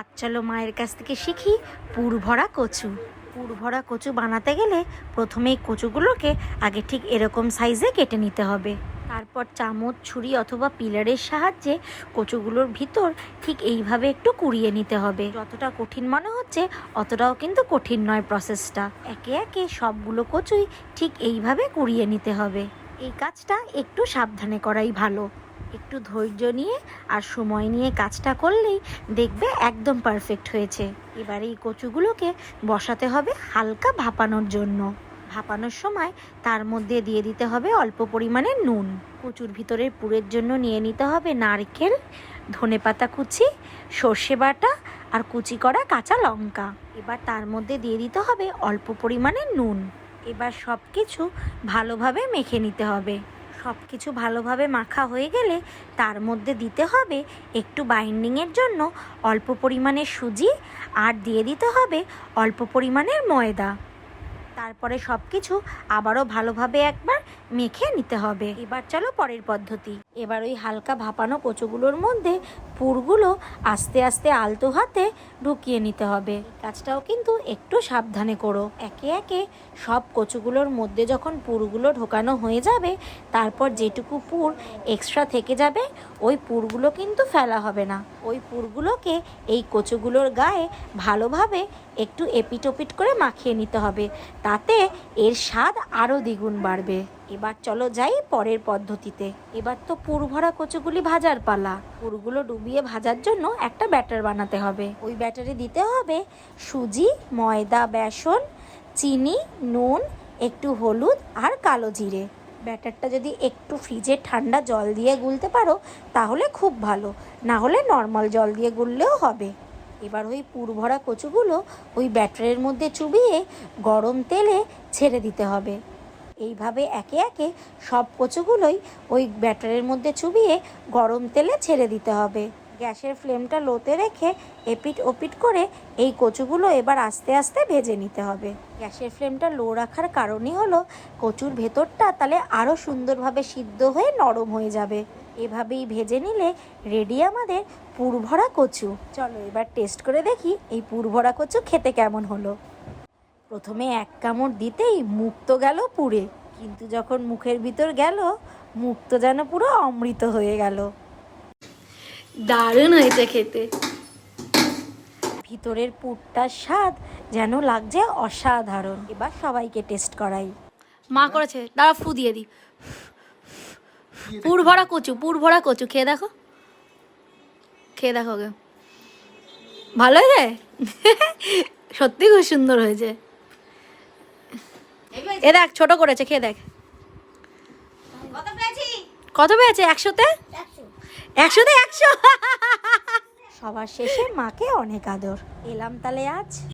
আজ চলো মায়ের কাছ থেকে শিখি পুর ভরা কচু। পুর ভরা কচু বানাতে গেলে প্রথমেই কচুগুলোকে আগে ঠিক এরকম সাইজে কেটে নিতে হবে। তারপর চামচ, ছুরি অথবা পিলারের সাহায্যে কচুগুলোর ভিতর ঠিক এইভাবে একটু কুড়িয়ে নিতে হবে। যতটা কঠিন মনে হচ্ছে, অতটাও কিন্তু কঠিন নয় প্রসেসটা একে একে সবগুলো কচুই ঠিক এইভাবে কুড়িয়ে নিতে হবে। এই কাজটা একটু সাবধানে করাই ভালো। একটু ধৈর্য নিয়ে আর সময় নিয়ে কাজটা করলেই দেখবে একদম পারফেক্ট হয়েছে। এবার এই কচুগুলোকে বসাতে হবে হালকা ভাপানোর জন্য। ভাপানোর সময় তার মধ্যে দিয়ে দিতে হবে অল্প পরিমাণে নুন। কচুর ভিতরের পুরের জন্য নিয়ে নিতে হবে নারকেল ধনেপাতা কুচি, সর্ষে বাটা আর কুচি করা কাঁচা লঙ্কা। এবার তার মধ্যে দিয়ে দিতে হবে অল্প পরিমাণে নুন। এবার সব কিছু ভালোভাবে মেখে নিতে হবে। সব কিছু ভালোভাবে মাখা হয়ে গেলে তার মধ্যে দিতে হবে একটু বাইন্ডিংয়ের জন্য অল্প পরিমাণে সুজি আর দিয়ে দিতে হবে অল্প পরিমাণের ময়দা। তারপরে সব কিছু আবারও ভালোভাবে একবার মেখে নিতে হবে। এবার চলো পরের পদ্ধতি। এবার ওই হালকা ভাপানো কচুগুলোর মধ্যে পুরগুলো আস্তে আস্তে আলতো হাতে ঢুকিয়ে নিতে হবে। কাজটাও কিন্তু একটু সাবধানে করো। একে একে সব কচুগুলোর মধ্যে যখন পুরগুলো ঢোকানো হয়ে যাবে, তারপর যেটুকু পুর এক্সট্রা থেকে যাবে, ওই পুরগুলো কিন্তু ফেলা হবে না। ওই পুরগুলোকে এই কচুগুলোর গায়ে ভালোভাবে একটু এপিটোপিট করে মাখিয়ে নিতে হবে। তাতে এর স্বাদ আরও দ্বিগুণ বাড়বে। এবার চলো যাই পরের পদ্ধতিতে। এবার তো পুর ভরা কচুগুলি ভাজার পালা। পুরগুলো ডুবিয়ে ভাজার জন্য একটা ব্যাটার বানাতে হবে। ওই ব্যাটারে দিতে হবে সুজি, ময়দা, বেসন, চিনি, নুন, একটু হলুদ আর কালো জিরে। ব্যাটারটা যদি একটু ফ্রিজে ঠান্ডা জল দিয়ে গুলতে পারো, তাহলে খুব ভালো। না হলে নর্মাল জল দিয়ে গুললেও হবে। এবার ওই পুর ভরা কচুগুলো ওই ব্যাটারের মধ্যে চুবিয়ে গরম তেলে ছেড়ে দিতে হবে। এইভাবে একে একে সব কচুগুলোই ওই ব্যাটারের মধ্যে চুবিয়ে গরম তেলে ছেড়ে দিতে হবে। গ্যাসের ফ্লেমটা লোতে রেখে এপিট ওপিট করে এই কচুগুলো এবার আস্তে আস্তে ভেজে নিতে হবে। গ্যাসের ফ্লেমটা লো রাখার কারণই হলো কচুর ভেতরটা তাহলে আরও সুন্দরভাবে সিদ্ধ হয়ে নরম হয়ে যাবে। এভাবেই ভেজে নিলে রেডি আমাদের পুরভরা কচু। চলো এবার টেস্ট করে দেখি এই পুরভরা কচু খেতে কেমন হলো। প্রথমে এক কামড় দিতেই মুখ তো গেল পুড়ে, কিন্তু যখন মুখের ভিতর গেল, মুখ তো যেন পুরো অমৃত হয়ে গেল। দারুণ হয়েছে খেতে। ভিতরের পুরটার স্বাদ যেন লাগছে অসাধারণ। এবার সবাইকে টেস্ট করাই। মা করেছে দাঁড়া ফু দিয়ে দি। পুর ভরা কচু পুর ভরা কচু খেয়ে দেখো। খেয়ে দেখো গে ভালো হয়েছে? সত্যি খুব সুন্দর হয়েছে। এ দেখ ছোট করেছে খেয়ে দেখ। কত পেয়েছে একশোতে? একশোতে একশো। সবার শেষে মাকে অনেক আদর। এলাম তাহলে আজ।